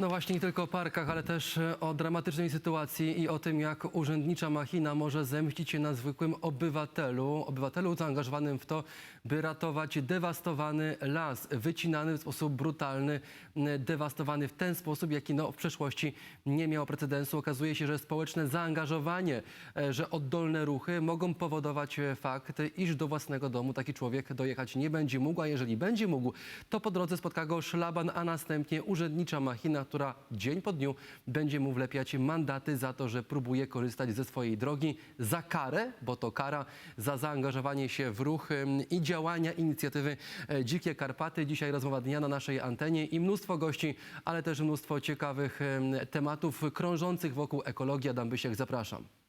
No właśnie nie tylko o parkach, ale też e, o dramatycznej sytuacji i o tym, jak urzędnicza machina może zemścić się na zwykłym obywatelu, obywatelu zaangażowanym w to, by ratować dewastowany las, wycinany w sposób brutalny, dewastowany w ten sposób, jaki no, w przeszłości nie miało precedensu. Okazuje się, że społeczne zaangażowanie, e, że oddolne ruchy mogą powodować e, fakt, iż do własnego domu taki człowiek dojechać nie będzie mógł, a jeżeli będzie mógł, to po drodze spotka go szlaban, a następnie urzędnicza machina, która dzień po dniu będzie mu wlepiać mandaty za to, że próbuje korzystać ze swojej drogi za karę, bo to kara za zaangażowanie się w ruch i działania inicjatywy e, Dzikie Karpaty. Dzisiaj rozmowa dnia na naszej antenie i mnóstwo gości, ale też mnóstwo ciekawych em, tematów krążących wokół ekologii. Adam Bysiek, zapraszam.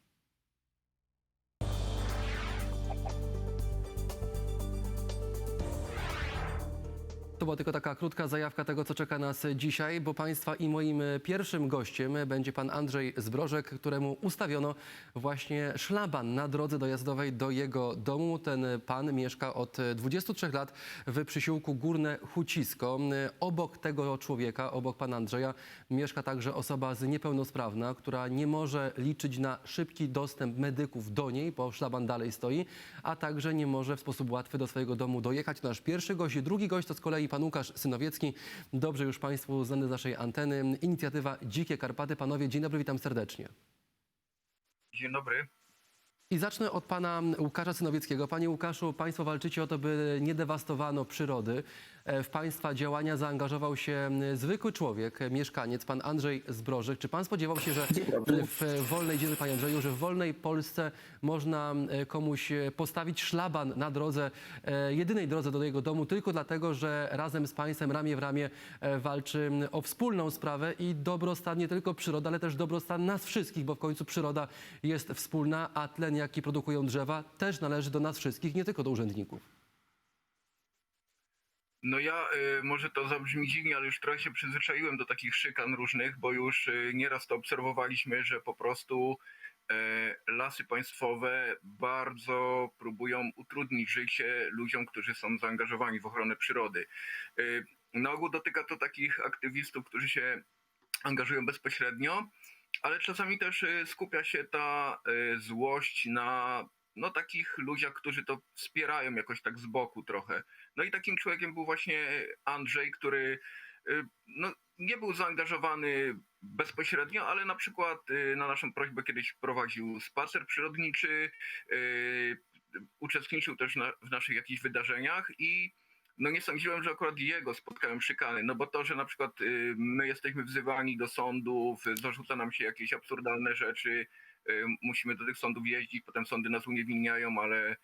Była tylko taka krótka zajawka tego, co czeka nas dzisiaj, bo Państwa i moim pierwszym gościem będzie pan Andrzej Zbrożek, któremu ustawiono właśnie szlaban na drodze dojazdowej do jego domu. Ten pan mieszka od 23 lat w przysiłku Górne Hucisko. Obok tego człowieka, obok pana Andrzeja, mieszka także osoba z niepełnosprawna, która nie może liczyć na szybki dostęp medyków do niej, bo szlaban dalej stoi, a także nie może w sposób łatwy do swojego domu dojechać. Nasz pierwszy gość. Drugi gość to z kolei pan Łukasz Synowiecki, dobrze już Państwu znany z naszej anteny. Inicjatywa Dzikie Karpaty. Panowie, dzień dobry, witam serdecznie. Dzień dobry. I zacznę od pana Łukasza Synowieckiego. Panie Łukaszu, państwo walczycie o to, by nie dewastowano przyrody. E, W państwa działania zaangażował się zwykły człowiek, e, mieszkaniec, pan Andrzej Zbrożek. Czy pan spodziewał się, że w e, wolnej, dzień panie Andrzeju, że w wolnej Polsce można komuś postawić szlaban na drodze, jedynej drodze do jego domu, tylko dlatego, że razem z państwem ramię w ramię walczy o wspólną sprawę i dobrostan nie tylko przyrody, ale też dobrostan nas wszystkich, bo w końcu przyroda jest wspólna, a tlen, jaki produkują drzewa, też należy do nas wszystkich, nie tylko do urzędników. No ja, y, może to zabrzmi dziwnie, ale już trochę się przyzwyczaiłem do takich szykan różnych, bo już y, nieraz to obserwowaliśmy, że po prostu e, lasy państwowe bardzo próbują utrudnić życie ludziom, którzy są zaangażowani w ochronę przyrody. Y, Na ogół dotyka to takich aktywistów, którzy się angażują bezpośrednio, ale czasami też skupia się ta złość na no, takich ludziach, którzy to wspierają jakoś tak z boku trochę. No i takim człowiekiem był właśnie Andrzej, który y, no, nie był zaangażowany bezpośrednio, ale na przykład y, na naszą prośbę kiedyś prowadził spacer przyrodniczy, y, uczestniczył też w naszych jakichś wydarzeniach i no nie sądziłem, że akurat jego spotkają szykany, no bo to, że na przykład my jesteśmy wzywani do sądów, zarzuca nam się jakieś absurdalne rzeczy, musimy do tych sądów jeździć, potem sądy nas uniewinniają, ale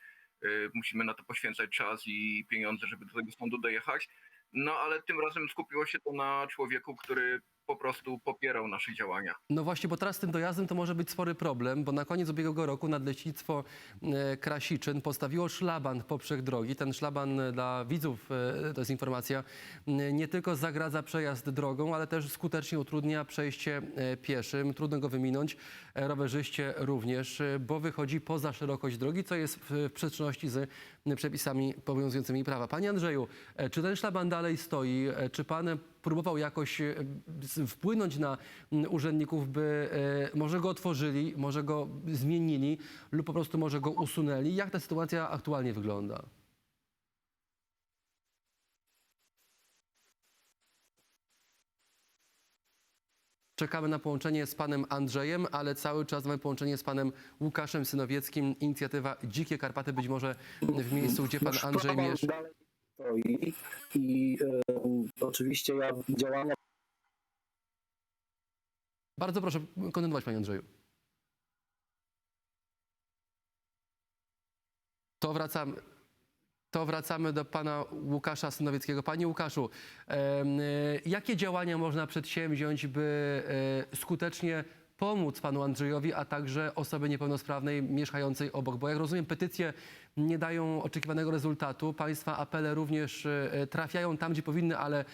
y, musimy na to poświęcać czas i pieniądze, żeby do tego sądu dojechać. No ale tym razem skupiło się to na człowieku, który po prostu popierał nasze działania. No właśnie, bo teraz z tym dojazdem to może być spory problem, bo na koniec ubiegłego roku Nadleśnictwo e, Krasiczyn postawiło szlaban poprzek drogi. Ten szlaban e, dla widzów, e, to jest informacja, nie tylko zagradza przejazd drogą, ale też skutecznie utrudnia przejście pieszym. Trudno go wyminąć, rowerzyście również, bo wychodzi poza szerokość drogi, co jest w, sprzeczności z przepisami obowiązującymi prawa. Panie Andrzeju, czy ten szlaban dalej stoi? Czy pan próbował jakoś e, wpłynąć na urzędników, by e, może go otworzyli, może go zmienili lub po prostu może go usunęli? Jak ta sytuacja aktualnie wygląda? Czekamy na połączenie z panem Andrzejem, ale cały czas mamy połączenie z panem Łukaszem Synowieckim. Inicjatywa Dzikie Karpaty, być może w miejscu, gdzie pan Andrzej mieszka. Stoi i e, oczywiście ja działania Bardzo proszę kontynuować, panie Andrzeju. To wracamy. To wracamy do pana Łukasza Synowieckiego. Panie Łukaszu, y, jakie działania można przedsięwziąć, by e, skutecznie pomóc panu Andrzejowi, a także osobie niepełnosprawnej mieszkającej obok? Bo jak rozumiem, petycje nie dają oczekiwanego rezultatu. Państwa apele również e, trafiają tam, gdzie powinny, ale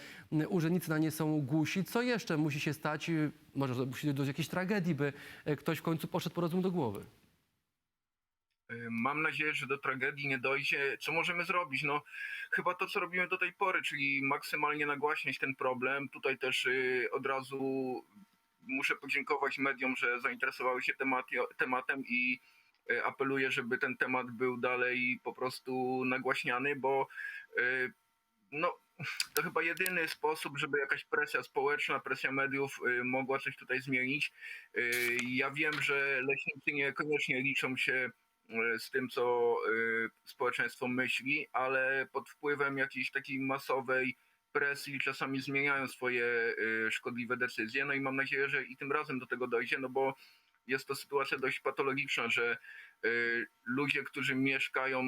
urzędnicy na nie są głusi. Co jeszcze musi się stać? Może musi dojść do jakiejś tragedii, by e, ktoś w końcu poszedł po rozum do głowy? Y, Mam nadzieję, że do tragedii nie dojdzie. Co możemy zrobić? No, chyba to, co robimy do tej pory, czyli maksymalnie nagłaśniać ten problem. Tutaj też y, od razu muszę podziękować mediom, że zainteresowały się tematem i y, apeluję, żeby ten temat był dalej po prostu nagłaśniany, bo y, no, to chyba jedyny sposób, żeby jakaś presja społeczna, presja mediów y, mogła coś tutaj zmienić. Ja wiem, że leśnicy niekoniecznie liczą się z tym, co społeczeństwo myśli, ale pod wpływem jakiejś takiej masowej presji czasami zmieniają swoje y, szkodliwe decyzje. No i mam nadzieję, że i tym razem do tego dojdzie, no bo jest to sytuacja dość patologiczna, że y, ludzie, którzy mieszkają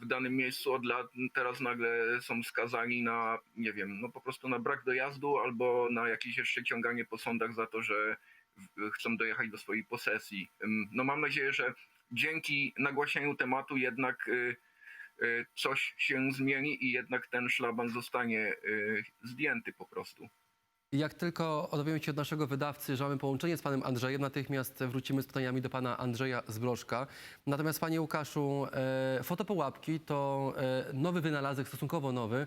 w danym miejscu od lat, teraz nagle są skazani na, nie wiem, no po prostu na brak dojazdu albo na jakieś jeszcze ciąganie po sądach za to, że chcą dojechać do swojej posesji. No mam nadzieję, że dzięki nagłaśnianiu tematu jednak y, coś się zmieni i jednak ten szlaban zostanie y, zdjęty po prostu. Jak tylko odowiemy się od naszego wydawcy, że mamy połączenie z panem Andrzejem, natychmiast wrócimy z pytaniami do pana Andrzeja Zbrożka. Natomiast panie Łukaszu, e, fotopułapki to e, nowy wynalazek, stosunkowo nowy,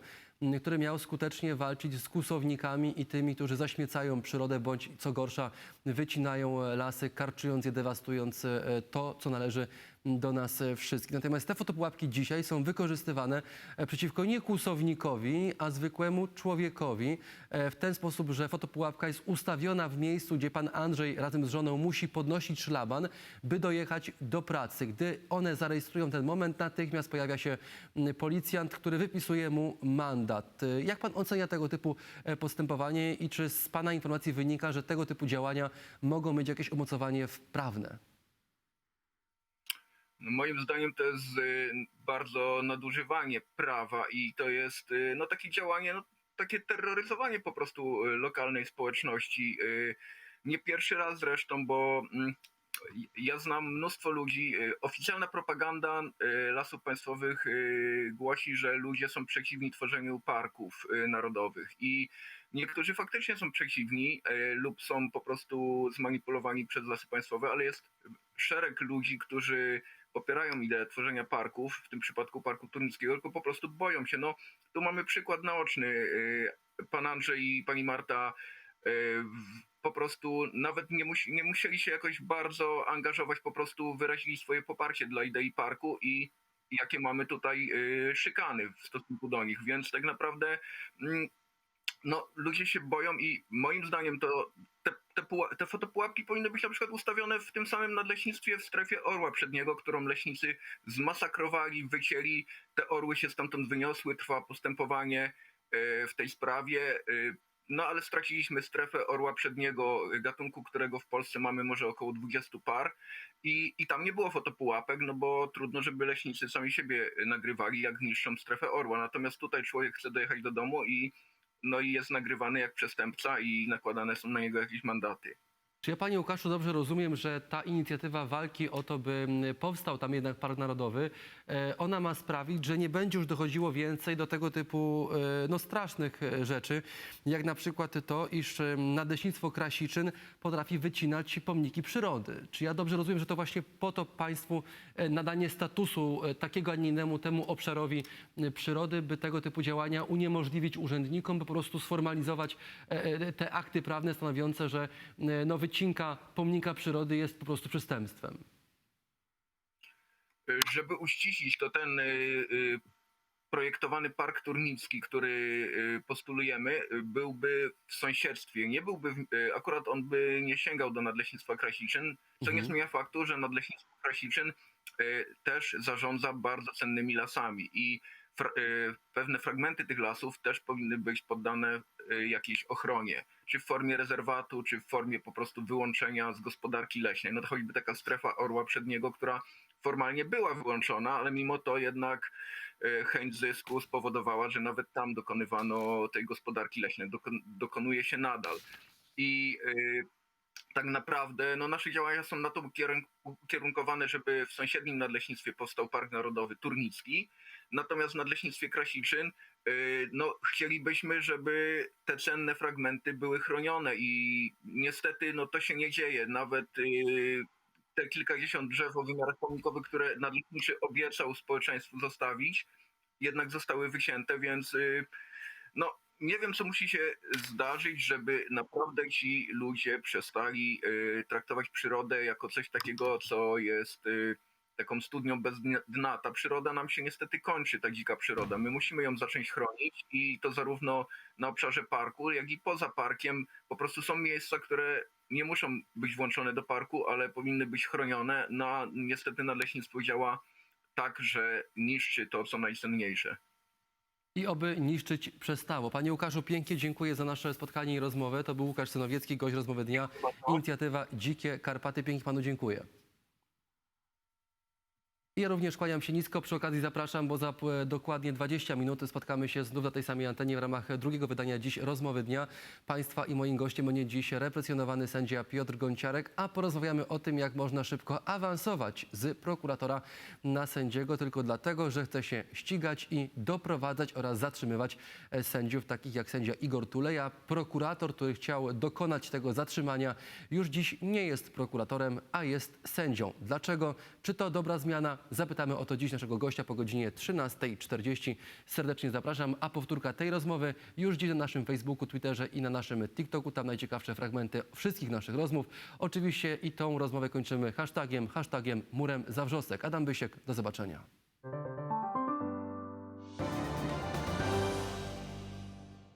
który miał skutecznie walczyć z kłusownikami i tymi, którzy zaśmiecają przyrodę, bądź co gorsza, wycinają lasy, karczując je, dewastując e, to, co należy do nas e, wszystkich. Natomiast te fotopułapki dzisiaj są wykorzystywane e, przeciwko nie kłusownikowi, a zwykłemu człowiekowi e, w ten sposób, że fotopułapka jest ustawiona w miejscu, gdzie pan Andrzej razem z żoną musi podnosić szlaban, by dojechać do pracy. Gdy one zarejestrują ten moment, natychmiast pojawia się mm, policjant, który wypisuje mu mandat. Jak pan ocenia tego typu postępowanie i czy z pana informacji wynika, że tego typu działania mogą mieć jakieś umocowanie prawne? No, Moim zdaniem to jest y, bardzo nadużywanie prawa i to jest y, no, takie działanie, no, takie terroryzowanie po prostu y, lokalnej społeczności. Nie pierwszy raz zresztą, bo mm, ja znam mnóstwo ludzi. Oficjalna propaganda lasów państwowych głosi, że ludzie są przeciwni tworzeniu parków narodowych i niektórzy faktycznie są przeciwni lub są po prostu zmanipulowani przez lasy państwowe, ale jest szereg ludzi, którzy popierają ideę tworzenia parków, w tym przypadku parku turnickiego, tylko po prostu boją się. No, tu mamy przykład naoczny. y, Pan Andrzej i pani Marta y, po prostu nawet nie, musi, nie musieli się jakoś bardzo angażować, po prostu wyrazili swoje poparcie dla idei parku i i jakie mamy tutaj y, szykany w stosunku do nich, więc tak naprawdę mm, no, ludzie się boją i moim zdaniem to te, te, te fotopułapki powinny być na przykład ustawione w tym samym nadleśnictwie w strefie orła przedniego, którą leśnicy zmasakrowali, wycięli, te orły się stamtąd wyniosły, trwa postępowanie e, w tej sprawie. e, No ale straciliśmy strefę orła przedniego, gatunku, którego w Polsce mamy może około 20 par i, i tam nie było fotopułapek, no bo trudno, żeby leśnicy sami siebie nagrywali, jak niszczą strefę orła. Natomiast tutaj człowiek chce dojechać do domu i no i jest nagrywany jak przestępca i nakładane są na niego jakieś mandaty. Czy ja, panie Łukaszu, dobrze rozumiem, że ta inicjatywa walki o to, by powstał tam jednak Park Narodowy, e, ona ma sprawić, że nie będzie już dochodziło więcej do tego typu e, no, strasznych e, rzeczy, jak na przykład to, iż Nadleśnictwo Krasiczyn potrafi wycinać pomniki przyrody. Czy ja dobrze rozumiem, że to właśnie po to państwu nadanie statusu takiego, a nie innemu temu obszarowi przyrody, by tego typu działania uniemożliwić urzędnikom, by po prostu sformalizować te akty prawne stanowiące, że no, pomnika przyrody jest po prostu przestępstwem. Żeby uściślić, to ten y, y, projektowany park turnicki, który y, postulujemy, byłby w sąsiedztwie. Nie byłby, w- akurat on by nie sięgał do Nadleśnictwa Krasiczyn, co nie Mhm. zmienia faktu, że Nadleśnictwo Krasiczyn też zarządza bardzo cennymi lasami i pewne fragmenty tych lasów też powinny być poddane y, jakiejś ochronie, czy w formie rezerwatu, czy w formie po prostu wyłączenia z gospodarki leśnej. No to choćby taka strefa orła przedniego, która formalnie była wyłączona, ale mimo to jednak e, chęć zysku spowodowała, że nawet tam dokonywano tej gospodarki leśnej, dokon, dokonuje się nadal. I tak naprawdę no, nasze działania są na to ukierun- ukierunkowane, żeby w sąsiednim nadleśnictwie powstał Park Narodowy Turnicki, natomiast w nadleśnictwie Krasiczyn e, no, chcielibyśmy, żeby te cenne fragmenty były chronione i niestety no, to się nie dzieje. Nawet e, te kilkadziesiąt drzew o wymiarach pomnikowych, które nadleśniczy obiecał społeczeństwu zostawić, jednak zostały wycięte, więc y, no nie wiem, co musi się zdarzyć, żeby naprawdę ci ludzie przestali y, traktować przyrodę jako coś takiego, co jest y, taką studnią bez dna. Ta przyroda nam się niestety kończy, ta dzika przyroda. My musimy ją zacząć chronić i to zarówno na obszarze parku, jak i poza parkiem. Po prostu są miejsca, które nie muszą być włączone do parku, ale powinny być chronione. No, niestety nadleśnictwo działa tak, że niszczy to, co najcenniejsze. I oby niszczyć przestało. Panie Łukaszu, pięknie dziękuję za nasze spotkanie i rozmowę. To był Łukasz Synowiecki, gość rozmowy dnia. Inicjatywa Dzikie Karpaty. Pięknie panu dziękuję. Ja również kłaniam się nisko. Przy okazji zapraszam, bo za e, dokładnie 20 minut spotkamy się znów na tej samej antenie w ramach drugiego wydania dziś rozmowy dnia. Państwa i moim gościem będzie dziś represjonowany sędzia Piotr Gonciarek, a porozmawiamy o tym, jak można szybko awansować z prokuratora na sędziego, tylko dlatego, że chce się ścigać i doprowadzać oraz zatrzymywać e, sędziów, takich jak sędzia Igor Tuleja. Prokurator, który chciał dokonać tego zatrzymania, już dziś nie jest prokuratorem, a jest sędzią. Dlaczego? Czy to dobra zmiana? Zapytamy o to dziś naszego gościa po godzinie 13.40. Serdecznie zapraszam, a powtórka tej rozmowy już dziś na naszym Facebooku, Twitterze i na naszym TikToku. Tam najciekawsze fragmenty wszystkich naszych rozmów. Oczywiście i tą rozmowę kończymy hashtagiem, hashtagiem murem za wrzosek. Adam Bysiek, do zobaczenia.